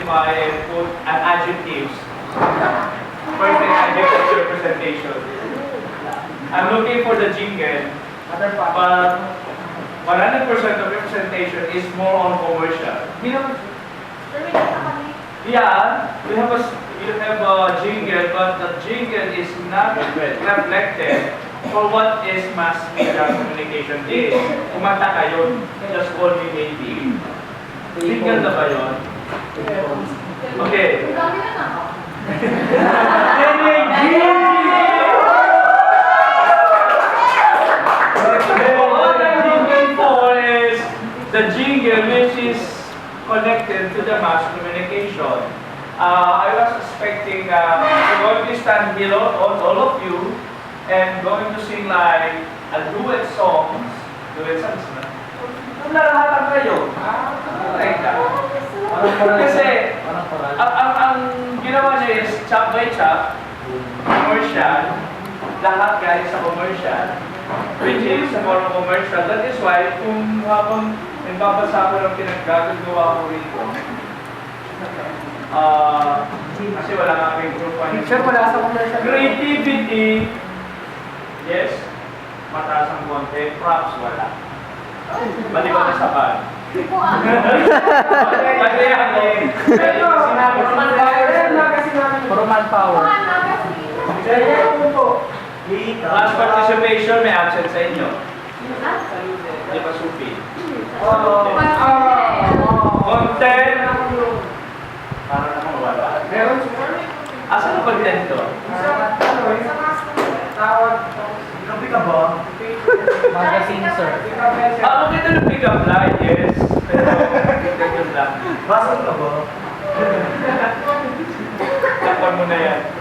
identify and put an adjectives for the adjective representation. I'm looking for the jingle, but 100% of representation is more on commercial. You know, yeah, you have a you have a jingle, but the jingle is not reflected for what is mass media communication is. Kumanta kayo, just call me maybe. Jingle na ba yun? Okay. The jingle which is connected to the mass communication. Uh, I was expecting, uh, going to stand below, all, all of you, and going to sing like a duet songs, duet songs na. Kung narahatan kayo, like that. Ang, ang, ang ginawa niya is chop by chop, commercial, lahat guys sa commercial, which is more commercial. That is why, kung habang nagbabasa ko ng pinaggagawa ko rito, ah, kasi wala nga kaming group one. Sir, wala sa commercial. Creativity, yes, mataas ang konti, props wala. Maliban na sa band. Kasi ang Pero, sinabi ko formal power. kasi namin. Formal power. Kaya po. Last participation, may absent sa inyo. Di ba, Supi? Oo. Content. Para naman wala. Meron Asan ang content to? Isa, ano, isa tawag. Kapi ka ba? Magazine, sir. Ah, maganda ng pick up line, yes. Pero, ganyan lang. Basol ka ba? Mo na yan.